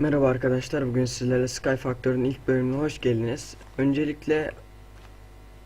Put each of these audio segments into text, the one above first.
Merhaba arkadaşlar, bugün sizlerle Sky Factor'ın ilk bölümüne hoş geldiniz. Öncelikle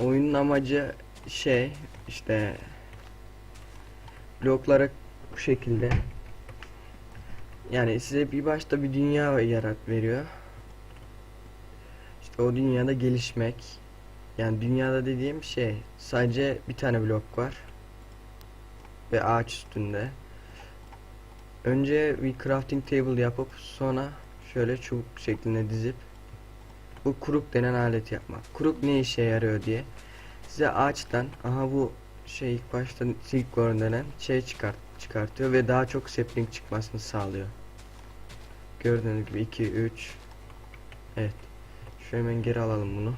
oyunun amacı şey, işte blokları bu şekilde. Yani size bir başta bir dünya yarat veriyor. İşte o dünyada gelişmek. Yani dünyada dediğim şey, sadece bir tane blok var ve ağaç üstünde. Önce bir crafting table yapıp sonra şöyle çubuk şeklinde dizip bu kuruk denen alet yapmak. Kuruk ne işe yarıyor diye size ağaçtan aha bu şey ilk başta silkworm denen şey çıkart çıkartıyor ve daha çok sapling çıkmasını sağlıyor. Gördüğünüz gibi 2 3 Evet. Şu hemen geri alalım bunu.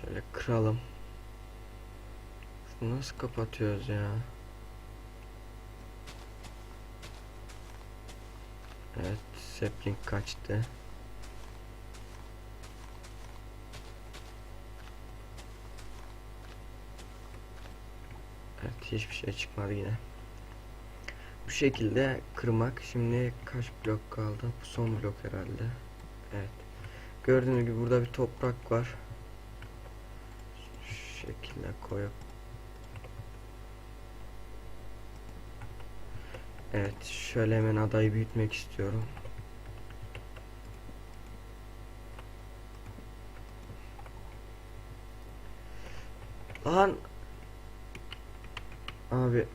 Şöyle kıralım. Nasıl kapatıyoruz ya? Evet, sapling kaçtı. Evet, hiçbir şey çıkmadı yine. Bu şekilde kırmak. Şimdi kaç blok kaldı? Bu son blok herhalde. Evet. Gördüğünüz gibi burada bir toprak var. Şu şekilde koyup Evet, şöyle hemen adayı büyütmek istiyorum. Lan abi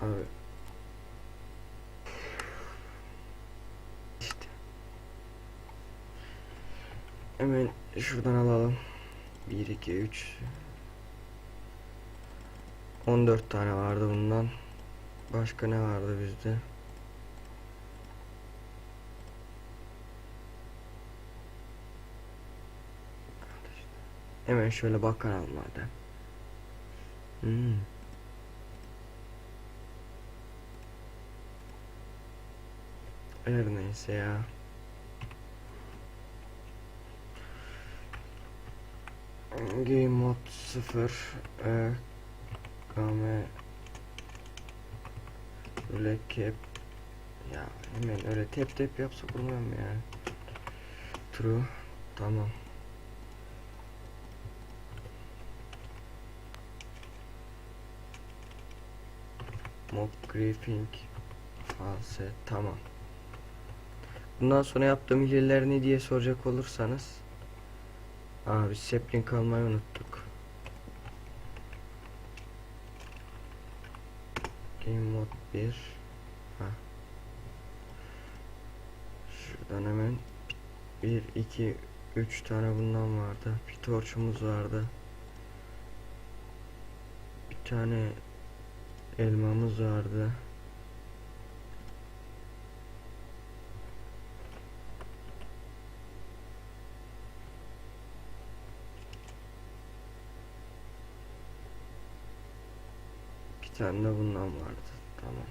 abi işte hemen şuradan alalım. 1 2 3 14 tane vardı bundan. Başka ne vardı bizde? Hemen şöyle bakalım madem. Hmm. Her neyse ya. Game mod 0 e, Game Öyle kep Ya hemen öyle tep tep yapsak olmuyor mu ya? True Tamam. Mob griefing False Tamam. Bundan sonra yaptığım hileler diye soracak olursanız Abi sapling almayı unuttuk. Game mode 1 ha. Şuradan hemen 1 2 3 tane bundan vardı. Bir torçumuz vardı. Bir tane elmamız vardı Tane de bundan vardı. Tamam.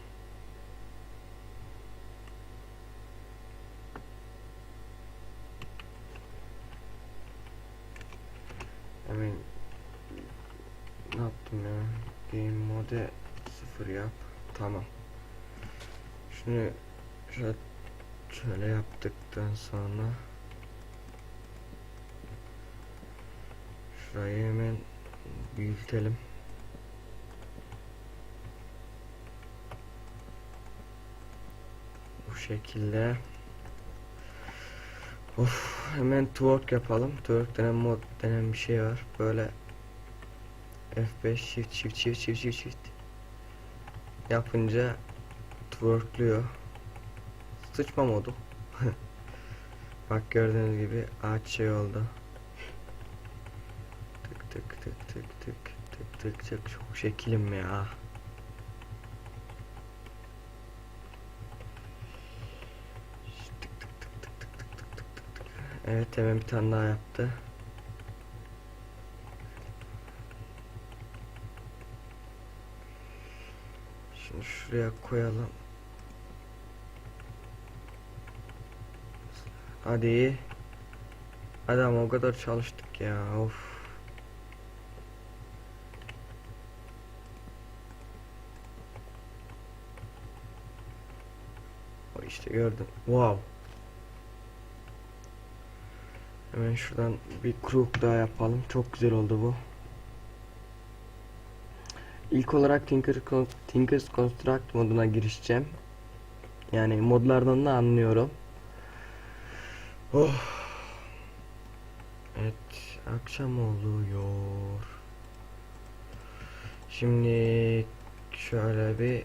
Hemen ne yaptım ya? Game mode 0 yap. Tamam. Şöyle, şöyle yaptıktan sonra şurayı hemen büyütelim. Şekilde. Of hemen twerk yapalım. Twerk denen mod denen bir şey var. Böyle F5 shift shift shift shift shift shift yapınca twerkluyor. Sıçma modu. Bak gördüğünüz gibi ağaç şey oldu. Tık tık tık tık tık tık tık tık çok şekilim ya. Evet hemen bir tane daha yaptı. Şunu şuraya koyalım. Hadi. Ama o kadar çalıştık ya. Of. O işte gördüm. Wow. Hemen şuradan bir crook daha yapalım. Çok güzel oldu bu. İlk olarak Tinker, Tinker's Construct moduna girişeceğim. Yani modlardan da anlıyorum. Oh. Evet, akşam oluyor. Şimdi şöyle bir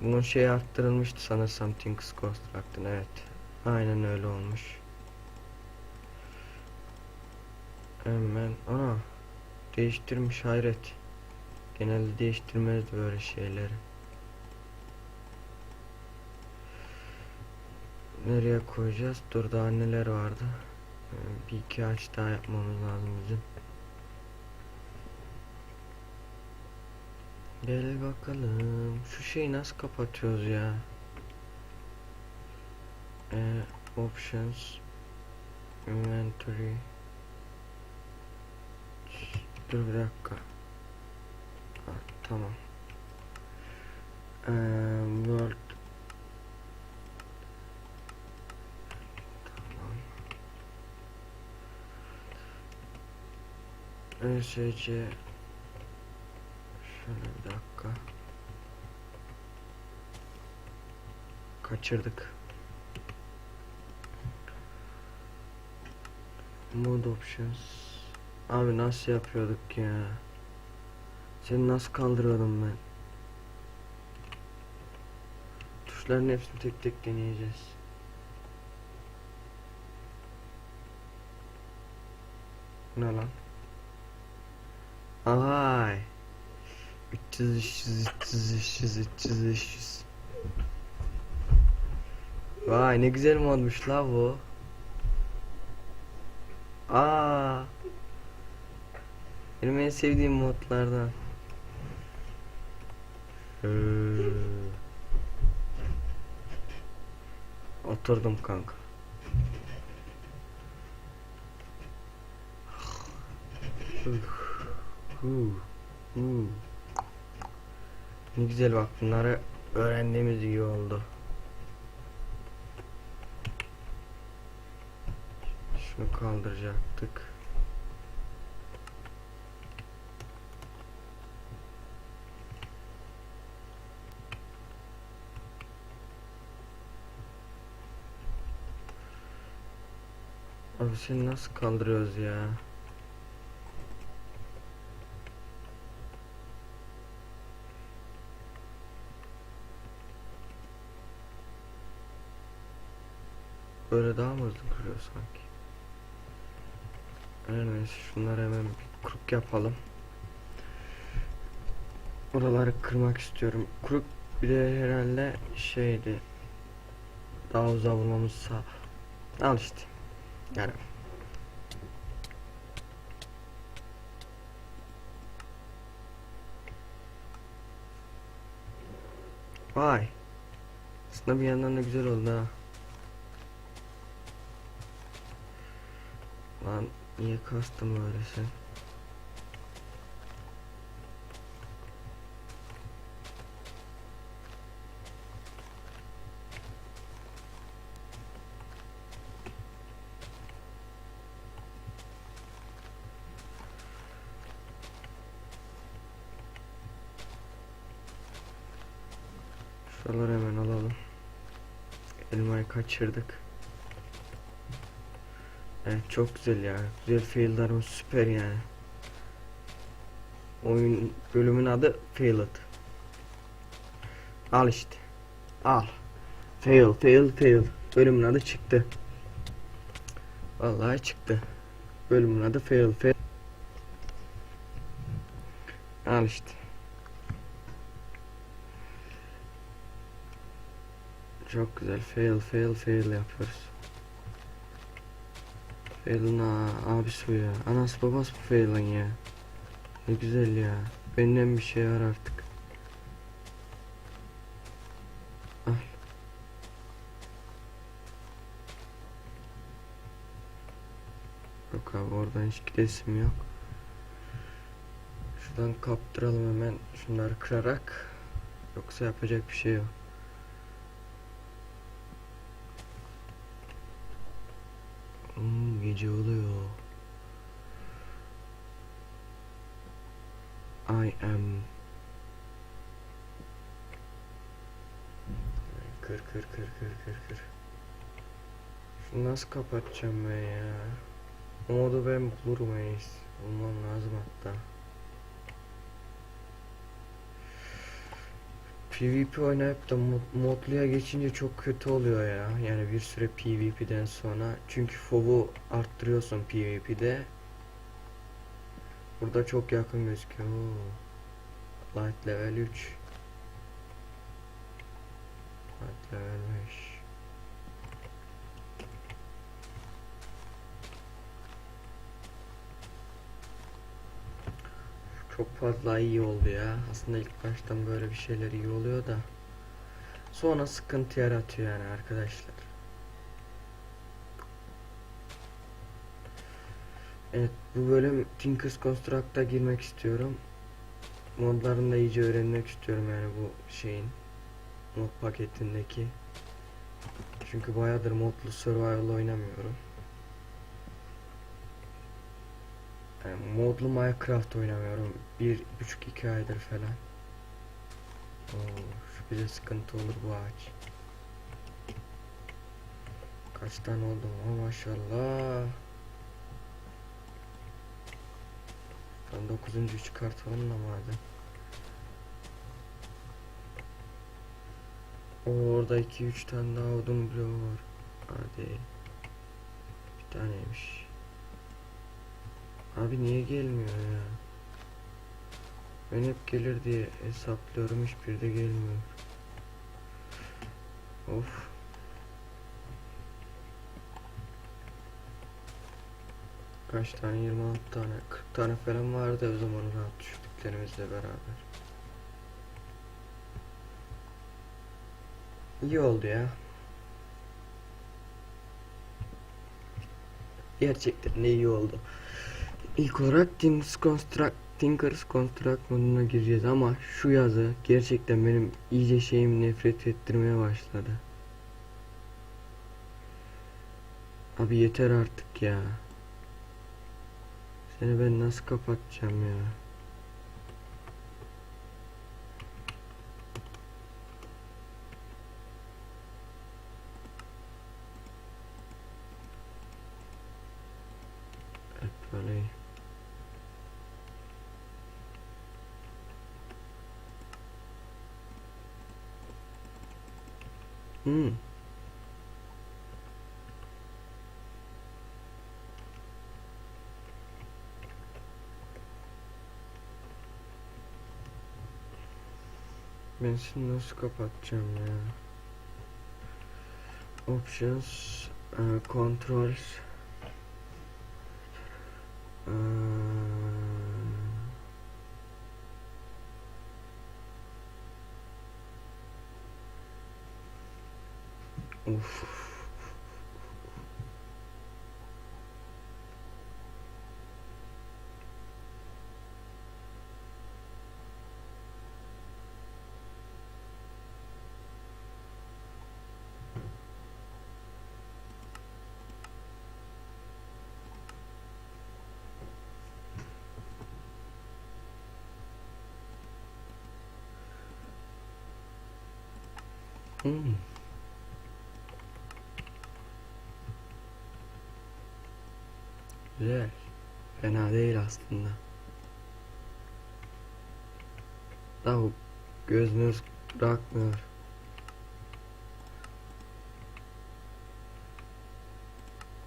bunun şey arttırılmıştı sanırsam Tinker's Construct'ın evet. Aynen öyle olmuş. Hemen ana değiştirmiş hayret. Genelde değiştirmez böyle şeyleri. Nereye koyacağız? Dur daha neler vardı? Ee, Bir iki ağaç daha yapmamız lazım bizim. Gel bakalım. Şu şeyi nasıl kapatıyoruz ya? Ee, options inventory Dur bir dakika. Ha, tamam. Ee, world Tamam. ESC Şöyle bir dakika. Kaçırdık. Mod options. Abi nasıl yapıyorduk ya? Seni nasıl kaldırıyordum ben? Tuşların hepsini tek tek deneyeceğiz. Ne lan? Ay. 300 300 300 300 300 300 Vay ne güzel modmuş la bu. Aa. Benim en sevdiğim modlardan. Ee, Oturdum kanka. Ne güzel bak bunları öğrendiğimiz iyi oldu. Şunu kaldıracaktık. Abi seni nasıl kaldırıyoruz ya? Böyle daha mı hızlı kırıyor sanki? Her neyse şunları hemen bir kruk yapalım. Oraları kırmak istiyorum. Kruk bir de herhalde şeydi. Daha uzağa vurmamız sağ. Al işte. Yani. Vay. Aslında bir yandan da güzel oldu ha. Lan niye kastım öylesi? Şuraları hemen alalım. Elmayı kaçırdık. Evet çok güzel ya. Güzel fail'larımız süper yani. Oyun bölümün adı Failed. Al işte. Al. Fail, fail, fail. Bölümün adı çıktı. Vallahi çıktı. Bölümün adı fail, fail. Al işte. Çok güzel. Fail, fail, fail yapıyoruz. Fail'ın abi su ya. Anası babası bu fail'ın ya. Ne güzel ya. Benden bir şey var artık. Al. Yok abi oradan hiç gidesim yok. Şuradan kaptıralım hemen şunları kırarak. Yoksa yapacak bir şey yok. Gece oluyor. I am Kır kır kır kır kır kır. Şunu nasıl kapatacağım ben ya? O modu ben bulurum iyisi. Bulmam lazım hatta. PvP oynayıp da mod- modluya geçince çok kötü oluyor ya. Yani bir süre PvP'den sonra. Çünkü FOV'u arttırıyorsun PvP'de. Burada çok yakın gözüküyor. Oo. Light level 3. Light level 5. Çok fazla iyi oldu ya. Aslında ilk baştan böyle bir şeyler iyi oluyor da. Sonra sıkıntı yaratıyor yani arkadaşlar. Evet bu bölüm Tinkers Construct'a girmek istiyorum. Modlarını da iyice öğrenmek istiyorum yani bu şeyin mod paketindeki. Çünkü bayağıdır modlu survival oynamıyorum. Yani modlu Minecraft oynamıyorum. Bir buçuk iki aydır falan. Oo, şu bize sıkıntı olur bu ağaç. Kaç tane oldu ama maşallah. Ben 9. çıkartalım da madem. Oo, Orada 2 3 tane daha odun bloğu var. Hadi. Bir taneymiş. Abi niye gelmiyor ya? Ben hep gelir diye hesaplıyorum hiçbir de gelmiyor. Of. Kaç tane? 26 tane. 40 tane falan vardı o zaman rahat düştüklerimizle beraber. İyi oldu ya. Gerçekten de iyi oldu. İlk olarak Tinkers Construct, Tinkers Construct moduna gireceğiz ama şu yazı gerçekten benim iyice şeyim nefret ettirmeye başladı. Abi yeter artık ya. Seni ben nasıl kapatacağım ya? Evet böyle iyi. Hmm. Ben şimdi nasıl kapatacağım ya? Options, uh, controls, Hmm. Güzel. Fena değil aslında. Daha gözünüz bırakmıyor.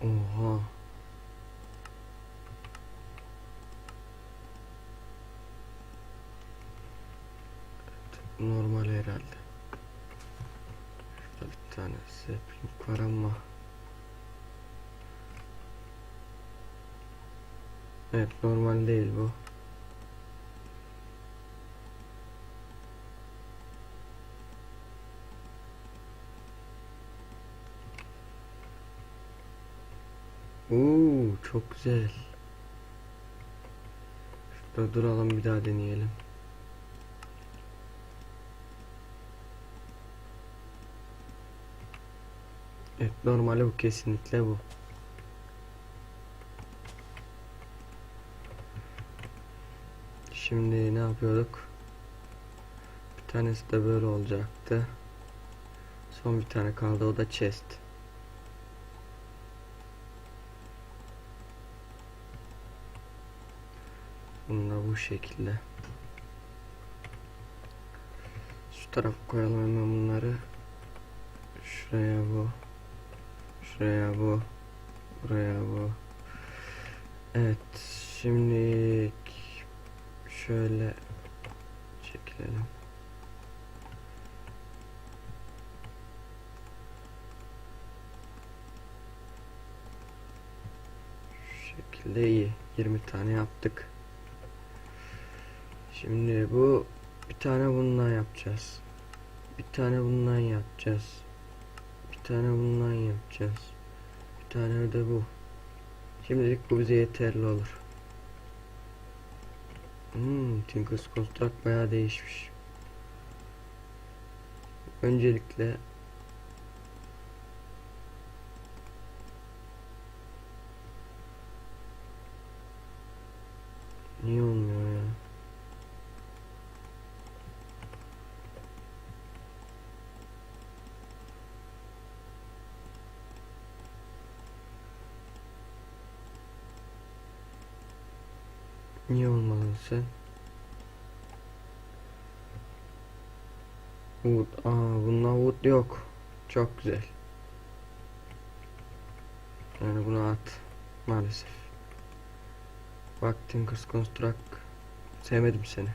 Oha. Normal herhalde. Şurada tane sapling var ama. Evet normal değil bu. Oo çok güzel. Dur duralım bir daha deneyelim. Evet normali bu kesinlikle bu. Şimdi ne yapıyorduk? Bir tanesi de böyle olacaktı. Son bir tane kaldı o da chest. Bunu bu şekilde. Şu tarafa koyalım hemen bunları. Şuraya bu. Şuraya bu. Buraya bu. Evet. Şimdi şöyle çekilelim. Şu şekilde iyi. 20 tane yaptık. Şimdi bu bir tane bundan yapacağız. Bir tane bundan yapacağız. Bir tane bundan yapacağız. Bir tane de bu. Şimdilik bu bize yeterli olur. Hmm, Tinker's Construct bayağı değişmiş. Öncelikle Niye olmuyor Niye olmadın sen? Wood. Aa bunda wood yok. Çok güzel. Yani bunu at. Maalesef. Bak Tinker's Construct. Sevmedim seni.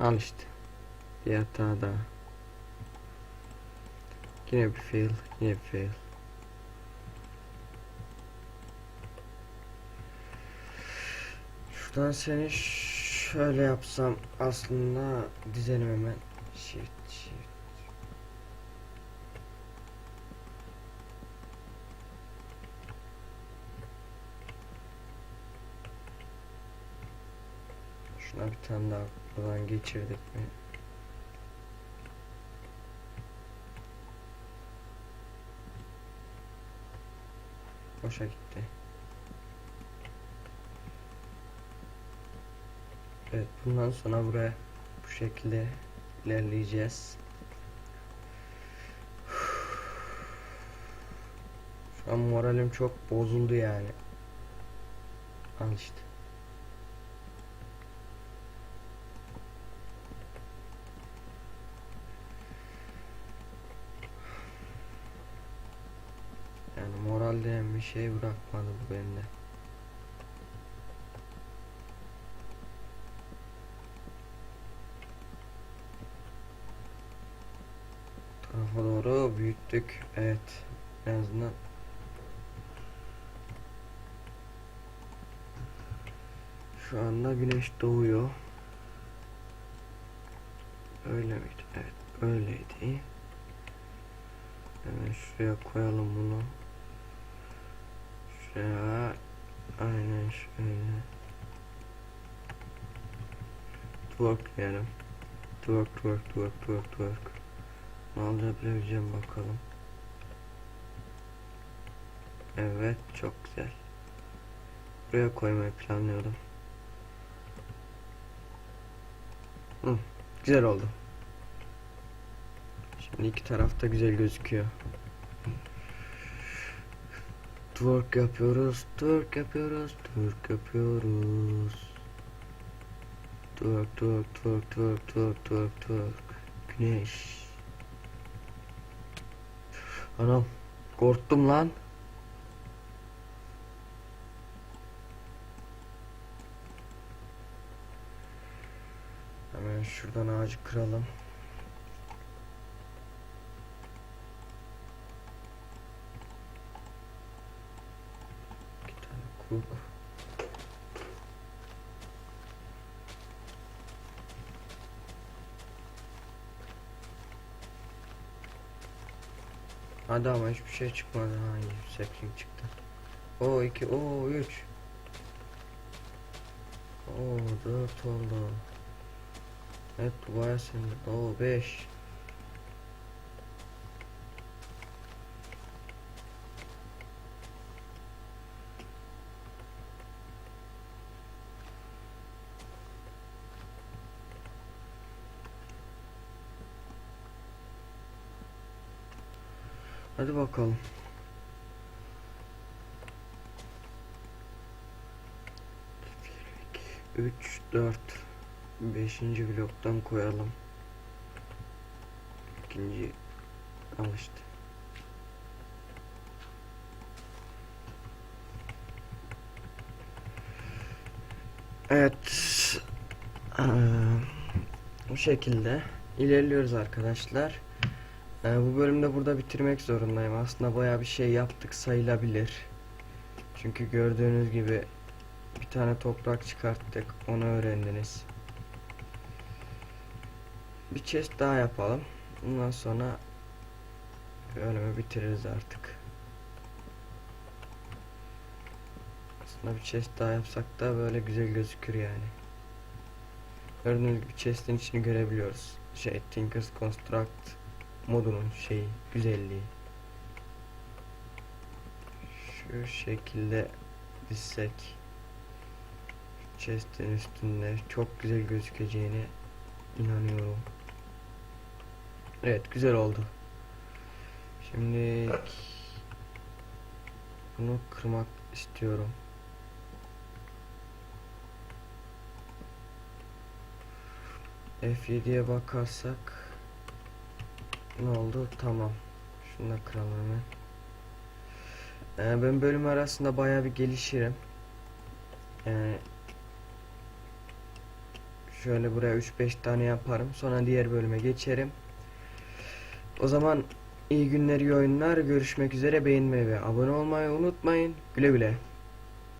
Al işte. Bir hata daha. Yine bir fail. Yine bir fail. Şuradan seni şöyle yapsam aslında dizelim hemen. Shift shift. Şuna bir tane daha buradan geçirdik mi? Boşa gitti. Evet bundan sonra buraya bu şekilde ilerleyeceğiz. Şu an moralim çok bozuldu yani. Al işte. Yani moral denen bir şey bırakmadı bu bende. Büyüttük. Evet. En azından şu anda güneş doğuyor. Öyle miydi? Evet, öyleydi. Hemen şuraya koyalım bunu. Şuraya aynen şöyle. Twerk diyelim. Twerk, twerk, twerk, twerk, twerk. Ne alabileceğim bakalım. Evet çok güzel. Buraya koymayı planlıyordum. Hı, güzel oldu. Şimdi iki tarafta güzel gözüküyor. Twerk yapıyoruz, twerk yapıyoruz, twerk yapıyoruz. Twerk, twerk, twerk, twerk, twerk, twerk, twerk. Güneş. Anam korktum lan. Hemen şuradan ağacı kıralım. İki tane kuk. Hadi ama hiçbir şey çıkmadı. Ha sapling çıktı. O 2 o 3. Oo 4 oldu. Evet sende. Oo 5. Hadi bakalım. Üç, dört, beşinci bloktan koyalım. İkinci al işte. Evet. Eee, bu şekilde ilerliyoruz arkadaşlar. Ee, bu bölümde burada bitirmek zorundayım. Aslında bayağı bir şey yaptık sayılabilir. Çünkü gördüğünüz gibi bir tane toprak çıkarttık. Onu öğrendiniz. Bir chest daha yapalım. Bundan sonra bölümü bitiririz artık. Aslında bir chest daha yapsak da böyle güzel gözükür yani. Gördüğünüz gibi chest'in içini görebiliyoruz. Şey, Tinker's Construct modunun şeyi, güzelliği. Şu şekilde dizsek chest'in üstünde çok güzel gözükeceğine inanıyorum. Evet, güzel oldu. Şimdi bunu kırmak istiyorum. F7'ye bakarsak ne oldu? Tamam. Şunu da kıralım hemen. Ee, ben bölüm arasında bayağı bir gelişirim. Yani şöyle buraya 3-5 tane yaparım. Sonra diğer bölüme geçerim. O zaman iyi günler, iyi oyunlar. Görüşmek üzere. Beğenmeyi ve abone olmayı unutmayın. Güle güle.